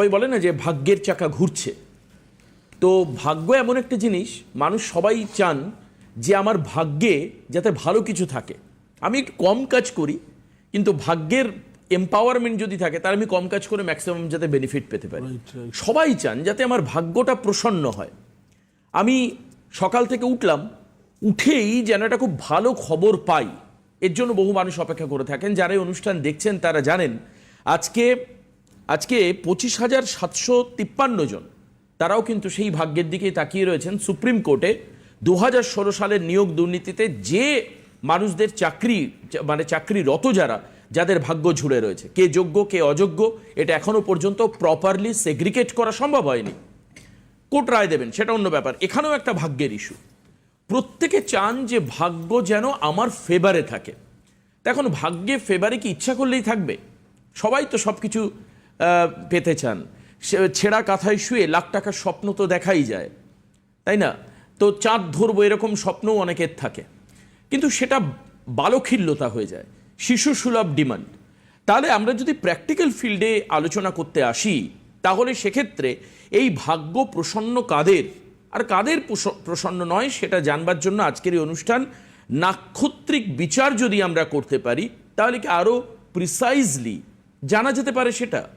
সবাই বলে না যে ভাগ্যের চাকা ঘুরছে। তো ভাগ্য এমন একটা জিনিস মানুষ সবাই চান যে আমার ভাগ্যে যাতে ভালো কিছু থাকে। আমি একটু কম কাজ করি কিন্তু ভাগ্যের এম্পাওয়ারমেন্ট যদি থাকে তাহলে আমি কম কাজ করে ম্যাক্সিমাম যাতে বেনিফিট পেতে পারি। সবাই চান যাতে আমার ভাগ্যটা প্রসন্ন হয়। আমি সকাল থেকে উঠলাম উঠেই যেন একটা খুব ভালো খবর পাই। এর জন্য বহু মানুষ অপেক্ষা করে থাকেন যারা এই অনুষ্ঠান দেখছেন তারা জানেন আজকে আজকে পঁচিশ হাজার সাতশো তিপ্পান্ন জন। তারাও কিন্তু সেই ভাগ্যের দিকেই তাকিয়ে রয়েছেন। সুপ্রিম কোর্টে দু হাজার ষোলো সালের নিয়োগ দুর্নীতিতে যে মানুষদের চাকরি মানে চাকরিরত যারা, যাদের ভাগ্য ঝুড়ে রয়েছে। কে যোগ্য, কে অযোগ্য, এটা এখনও পর্যন্ত প্রপারলি সেগ্রিগেট করা সম্ভব হয়নি। কোর্ট রায় দেবেন, সেটা অন্য ব্যাপার। এখানেও একটা ভাগ্যের ইস্যু প্রত্যেকে চান যে ভাগ্য যেন আমার ফেভারে থাকে। তা এখন ভাগ্যে ফেভারে কি ইচ্ছা করলেই থাকবে? সবাই তো সব কিছু পেতে চান। ছেঁড়া কাঁথায় শুয়ে লাখ টাকার স্বপ্ন তো দেখাই যায়, তাই না? তো চাঁদ ধরবো এরকম স্বপ্নও অনেকের থাকে। কিন্তু সেটা বালখিল্যতা হয়ে যায়, শিশু সুলভ ডিমান্ড। তাহলে আমরা যদি প্র্যাকটিক্যাল ফিল্ডে আলোচনা করতে আসি, তাহলে সেক্ষেত্রে এই ভাগ্য প্রসন্ন কাদের? আর কাদের প্রস- প্রসন্ন নয় সেটা জানবার জন্য আজকের এই অনুষ্ঠান নাক্ষত্রিক বিচার যদি আমরা করতে পারি, তাহলে কি আরও প্রিসাইজলি জানা যেতে পারে সেটা?